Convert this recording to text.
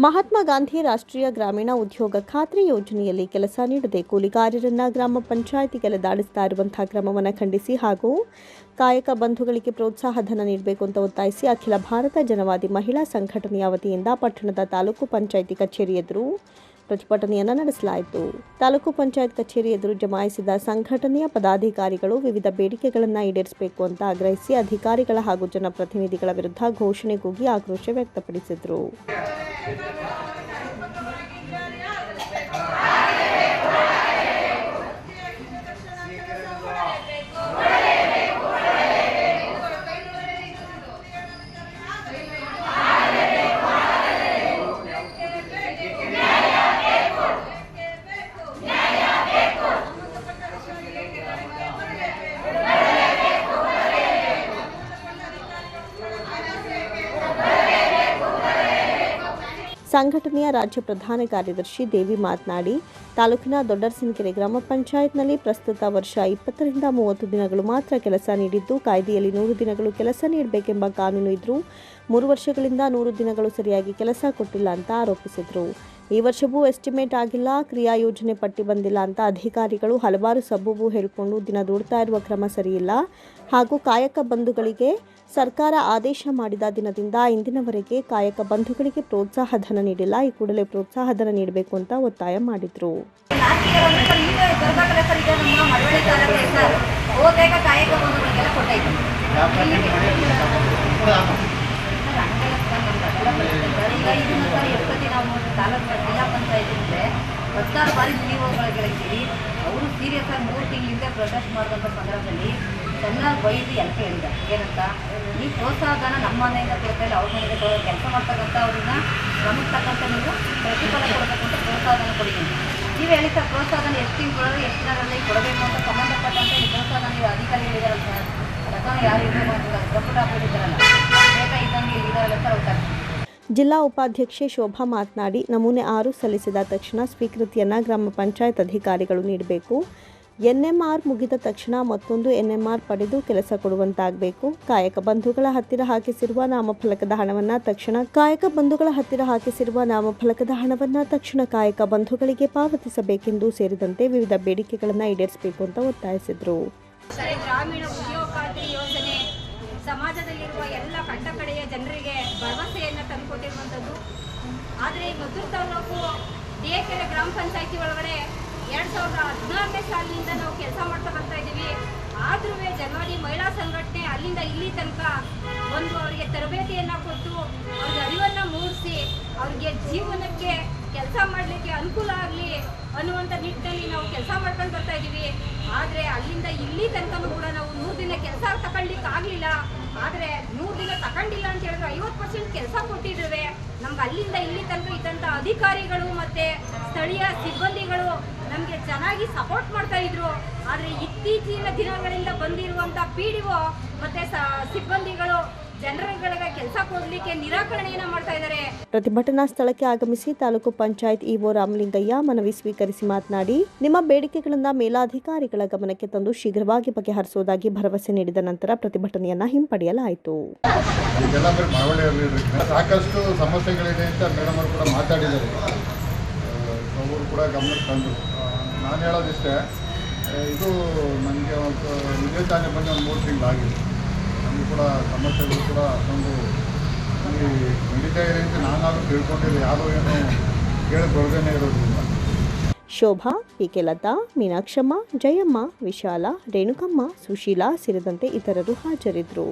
ಮಹಾತ್ಮ ಗಾಂಧಿ ರಾಷ್ಟ್ರೀಯ ಗ್ರಾಮೀಣ ಉದ್ಯೋಗ ಖಾತ್ರಿ ಯೋಜನೆಯಲ್ಲಿ ಕೆಲಸ ನೀಡದೆ ಕೂಲಿಗಾರರನ್ನ ಗ್ರಾಮ ಪಂಚಾಯಿತಿಗೆ ಅಲೆದಾಡಿಸ್ತಾ ಇರುವಂತಹ ಕ್ರಮವನ್ನು ಖಂಡಿಸಿ ಹಾಗೂ ಕಾಯಕ ಬಂಧುಗಳಿಗೆ ಪ್ರೋತ್ಸಾಹ ಧನ ನೀಡಬೇಕು ಅಂತ ಒತ್ತಾಯಿಸಿ ಅಖಿಲ ಭಾರತ ಜನವಾದಿ ಮಹಿಳಾ ಸಂಘಟನೆಯ ವತಿಯಿಂದ ಪಟ್ಟಣದ ತಾಲೂಕು ಪಂಚಾಯಿತಿ ಕಚೇರಿ ಎದುರು ಪ್ರತಿಭಟನೆಯನ್ನು ನಡೆಸಲಾಯಿತು. ತಾಲೂಕು ಪಂಚಾಯತ್ ಕಚೇರಿ ಎದುರು ಜಮಾಯಿಸಿದ ಸಂಘಟನೆಯ ಪದಾಧಿಕಾರಿಗಳು ವಿವಿಧ ಬೇಡಿಕೆಗಳನ್ನು ಈಡೇರಿಸಬೇಕು ಅಂತ ಆಗ್ರಹಿಸಿ ಅಧಿಕಾರಿಗಳ ಹಾಗೂ ಜನಪ್ರತಿನಿಧಿಗಳ ವಿರುದ್ಧ ಘೋಷಣೆ ಕೂಗಿ ಆಕ್ರೋಶ ವ್ಯಕ್ತಪಡಿಸಿದರು. ಸಂಘಟನೆಯ ರಾಜ್ಯ ಪ್ರಧಾನ ಕಾರ್ಯದರ್ಶಿ ದೇವಿ ಮಾತನಾಡಿ, ತಾಲೂಕಿನ ದೊಡ್ಡರಸಿನಕೆರೆ ಗ್ರಾಮ ಪಂಚಾಯತ್ನಲ್ಲಿ ಪ್ರಸ್ತುತ ವರ್ಷ ಇಪ್ಪತ್ತರಿಂದ ಮೂವತ್ತು ದಿನಗಳು ಮಾತ್ರ ಕೆಲಸ ನೀಡಿದ್ದು, ಕಾಯ್ದೆಯಲ್ಲಿ ನೂರು ದಿನಗಳು ಕೆಲಸ ನೀಡಬೇಕೆಂಬ ಕಾನೂನು ಇದ್ರೂ, ಮೂರು ವರ್ಷಗಳಿಂದ ನೂರು ದಿನಗಳು ಸರಿಯಾಗಿ ಕೆಲಸ ಕೊಟ್ಟಿಲ್ಲ ಅಂತ ಆರೋಪಿಸಿದರು. ಈ ವರ್ಷವೂ ಎಸ್ಟಿಮೇಟ್ ಆಗಿಲ್ಲ. ಕ್ರಿಯಾ ಯೋಜನೆ ಪಟ್ಟಿ ಬಂದಿಲ್ಲ ಅಂತ ಅಧಿಕಾರಿಗಳು ಹಲವಾರು ಸಬೂಬು ಹೇಳಿಕೊಂಡು ದಿನ ದೂಡ್ತಾ ಇರುವ ಕ್ರಮ ಸರಿಯಿಲ್ಲ. ಹಾಗೂ ಕಾಯಕ ಬಂಧುಗಳಿಗೆ ಸರ್ಕಾರ ಆದೇಶ ಮಾಡಿದ ದಿನದಿಂದ ಇಂದಿನವರೆಗೆ ಕಾಯಕ ಬಂಧುಗಳಿಗೆ ಪ್ರೋತ್ಸಾಹ ಧನ ನೀಡಿಲ್ಲ. ಈ ಕೂಡಲೇ ಪ್ರೋತ್ಸಾಹ ಧನ ನೀಡಬೇಕು ಅಂತ ಒತ್ತಾಯ ಮಾಡಿದರು ಈಗ ಬರ್ಬೇಕಲ್ಲ ಸರ್ ಈಗ ನಮ್ಮ ಮಳವಳ್ಳಿ ತಾಲೂಕು ಸರ್ ಹೋದಾಗ ಕಾಯಕ ಬಂಧುಗಳಿಗೆಲ್ಲ ಕೊಟ್ಟೈತೆ ಈಗ ಇದನ್ನು ಸರ್ ಎಷ್ಟೊತ್ತಿ ನಾವು ತಾಲೂಕು ಜಿಲ್ಲಾ ಪಂಚಾಯತ್ ಇದ್ರೆ ಹತ್ತಾರು ಬಾರಿ ಗಳಿದ್ದೀವಿ ಅವರು ಸೀರಿಯಸ್ ಆಗಿ ಮೂರು ತಿಂಗಳಿಂದ ಪ್ರೊಟೆಸ್ಟ್ ಮಾಡಿದಂಥ ಸಂದರ್ಭದಲ್ಲಿ ಚೆನ್ನಾಗಿ ಬೈದು ಎಲ್ಲ ಹೇಳಿದ ಏನಂತ? ಈ ಪ್ರೋತ್ಸಾಹನ ನಮ್ಮ ಮನೆಯಿಂದ ಕೊಡ್ತಾ ಇಲ್ಲ. ಅವ್ರ ಮನೆಗೆ ಕೆಲಸ ಮಾಡ್ತಕ್ಕಂಥ ಅವ್ರನ್ನ ಶ್ರಮಕ್ಕೆ ತಕ್ಕಂಥ ನೀವು ಪ್ರತಿಫಲ ಕೊಡಬೇಕು ಅಂತ ಪ್ರೋತ್ಸಾಹನ ಕೊಡಿದ್ದೀನಿ ನೀವು ಹೇಳಿ ಸರ್ ಪ್ರೋತ್ಸಾಹನ ಎಷ್ಟು ತಿಂಗಳು ಎಷ್ಟು ದಿನದಲ್ಲಿ ಕೊಡಬೇಕು ಅಂತ ಸಂಬಂಧಪಟ್ಟಂಥ ಈ ಪ್ರೋತ್ಸಾಹನ ನೀವು ಅಧಿಕಾರಿಗಳಿದಾರಲ್ಲ ರಕಮ ಯಾರು ಇರಬೇಕು ಅಂತ ಪ್ರಪುಟ ಹಾಕೊಂಡಿದ್ದಾರಲ್ಲ ಜಿಲ್ಲಾ ಉಪಾಧ್ಯಕ್ಷೆ ಶೋಭಾ ಮಾತನಾಡಿ, ನಮೂನೆ ಆರು ಸಲ್ಲಿಸಿದ ತಕ್ಷಣ ಸ್ವೀಕೃತಿಯನ್ನು ಗ್ರಾಮ ಪಂಚಾಯತ್ ಅಧಿಕಾರಿಗಳು ನೀಡಬೇಕು. ಎನ್ಎಂಆರ್ ಮುಗಿದ ತಕ್ಷಣ ಮತ್ತೊಂದು ಎನ್ಎಂಆರ್ ಪಡೆದು ಕೆಲಸ ಕೊಡುವಂತಾಗಬೇಕು. ಕಾಯಕ ಬಂಧುಗಳ ಹತ್ತಿರ ಹಾಕಿಸಿರುವ ನಾಮಫಲಕದ ಹಣವನ್ನು ತಕ್ಷಣ, ಕಾಯಕ ಬಂಧುಗಳ ಹತ್ತಿರ ಹಾಕಿಸಿರುವ ನಾಮಫಲಕದ ಹಣವನ್ನು ತಕ್ಷಣ ಕಾಯಕ ಬಂಧುಗಳಿಗೆ ಪಾವತಿಸಬೇಕೆಂದು ಸೇರಿದಂತೆ ವಿವಿಧ ಬೇಡಿಕೆಗಳನ್ನು ಈಡೇರಿಸಬೇಕು ಅಂತ ಒತ್ತಾಯಿಸಿದರು. ಸಮಾಜದಲ್ಲಿರುವ ಎಲ್ಲ ಕಟ್ಟ ಜನರಿಗೆ ಭರವಸೆಯನ್ನು ತಂದುಕೊಟ್ಟಿರುವಂಥದ್ದು ಆದರೆ ಮದ್ದೂರು ತಾಲೂಕು ಡಿಎಕೆರೆ ಗ್ರಾಮ ಪಂಚಾಯತಿ ಒಳಗಡೆ ಎರಡು ಸಾವಿರದ ಹದಿನಾರನೇ ಸಾಲಿನಿಂದ ನಾವು ಕೆಲಸ ಮಾಡ್ತಾ ಬರ್ತಾ ಇದ್ದೀವಿ. ಆದ್ರೂ ಜನವರಿ ಮಹಿಳಾ ಸಂಘಟನೆ ಅಲ್ಲಿಂದ ಇಲ್ಲಿ ತನಕ ಒಂದು ಅವರಿಗೆ ತರಬೇತಿಯನ್ನು ಕೊಟ್ಟು ಅವ್ರಿಗೆ ಅರಿವನ್ನು ಮೂಡಿಸಿ ಅವ್ರಿಗೆ ಜೀವನಕ್ಕೆ ಕೆಲಸ ಮಾಡಲಿಕ್ಕೆ ಅನುಕೂಲ ಆಗಲಿ ಅನ್ನುವಂಥ ನಿಟ್ಟಿನಲ್ಲಿ ನಾವು ಕೆಲಸ ಮಾಡ್ಕೊಂಡು ಬರ್ತಾ ಇದ್ದೀವಿ. ಆದರೆ ಅಲ್ಲಿಂದ ಇಲ್ಲಿ ತನಕನೂ ಕೂಡ ನಾವು ನೂರು ದಿನ ಕೆಲಸ ತಗೊಳ್ಲಿಕ್ಕೆ ಆಗಲಿಲ್ಲ ಆದರೆ ನೂರು ದಿನ ತಗೊಂಡಿಲ್ಲ ಅಂತ ಹೇಳಿದ್ರೆ ಐವತ್ತು ಪರ್ಸೆಂಟ್ ಕೆಲಸ ಕೊಟ್ಟಿದ್ದೇವೆ. ನಮ್ಗೆ ಅಲ್ಲಿಂದ ಇಲ್ಲಿ ತನಕ ಇದ್ದಂಥ ಅಧಿಕಾರಿಗಳು ಮತ್ತು ಸ್ಥಳೀಯ ಸಿಬ್ಬಂದಿಗಳು ನಮಗೆ ಚೆನ್ನಾಗಿ ಸಪೋರ್ಟ್ ಮಾಡ್ತಾ ಇದ್ರು. ಆದರೆ ಇತ್ತೀಚಿನ ದಿನಗಳಿಂದ ಬಂದಿರುವಂಥ ಪಿ ಡಿ ಒ ಮತ್ತು ಸಿಬ್ಬಂದಿಗಳು ಜನರುಗಳಿಗೆ ಕೆಲಸ ಕೊಡಲಿಕ್ಕೆ ನಿರಾಕರಣೆಯನ್ನು ಮಾಡ್ತಾ ಇದ್ದಾರೆ. ಪ್ರತಿಭಟನಾ ಸ್ಥಳಕ್ಕೆ ಆಗಮಿಸಿ ತಾಲೂಕು ಪಂಚಾಯತ್ ಇಒ ರಾಮಲಿಂಗಯ್ಯ ಮನವಿ ಸ್ವೀಕರಿಸಿ ಮಾತನಾಡಿ ನಿಮ್ಮ ಬೇಡಿಕೆಗಳನ್ನ ಮೇಲಾಧಿಕಾರಿಗಳ ಗಮನಕ್ಕೆ ತಂದು ಶೀಘ್ರವಾಗಿ ಬಗೆಹರಿಸುವುದಾಗಿ ಭರವಸೆ ನೀಡಿದ ನಂತರ ಪ್ರತಿಭಟನೆಯನ್ನ ಹಿಂಪಡೆಯಲಾಯಿತು. ಸಾಕಷ್ಟು ಸಮಸ್ಯೆಗಳಿದೆ ಅಂತ ಮೇಡಮ್ ಅವರು ಕೂಡ ಮಾತಾಡಿದ್ದಾರೆ. ಅವರು ಕೂಡ ಗಮನಕ್ಕೆ ತಂದರು. ನಾನು ಹೇಳೋದಿಷ್ಟೇ ಇದು ನನಗೆ ಒಂದು ಇದೇ ತಾನೇ ಬಂದು ಒಂದು ಮೂರು ತಿಂಗಳಾಗಿದೆ. ಕೂಡ ಸಮಸ್ಯೆಗಳು ಕೂಡ ಅಷ್ಟೊಂದು ಅಲ್ಲಿ ನಡೀತಾ ಇದೆ ಅಂತ ನಾನಾದರೂ ತಿಳ್ಕೊಂಡಿಲ್ಲ ಯಾರೋ ಏನು ಕೇಳಿ ಬರ್ದೇನೆ ಇರೋದ್ರಿಂದ. ಶೋಭಾ, ಪಿಕೆ ಲತಾ, ಮೀನಾಕ್ಷಮ್ಮ, ಜಯಮ್ಮ, ವಿಶಾಲ, ರೇಣುಕಮ್ಮ, ಸುಶೀಲಾ ಸೇರಿದಂತೆ ಇತರರು ಹಾಜರಿದ್ದರು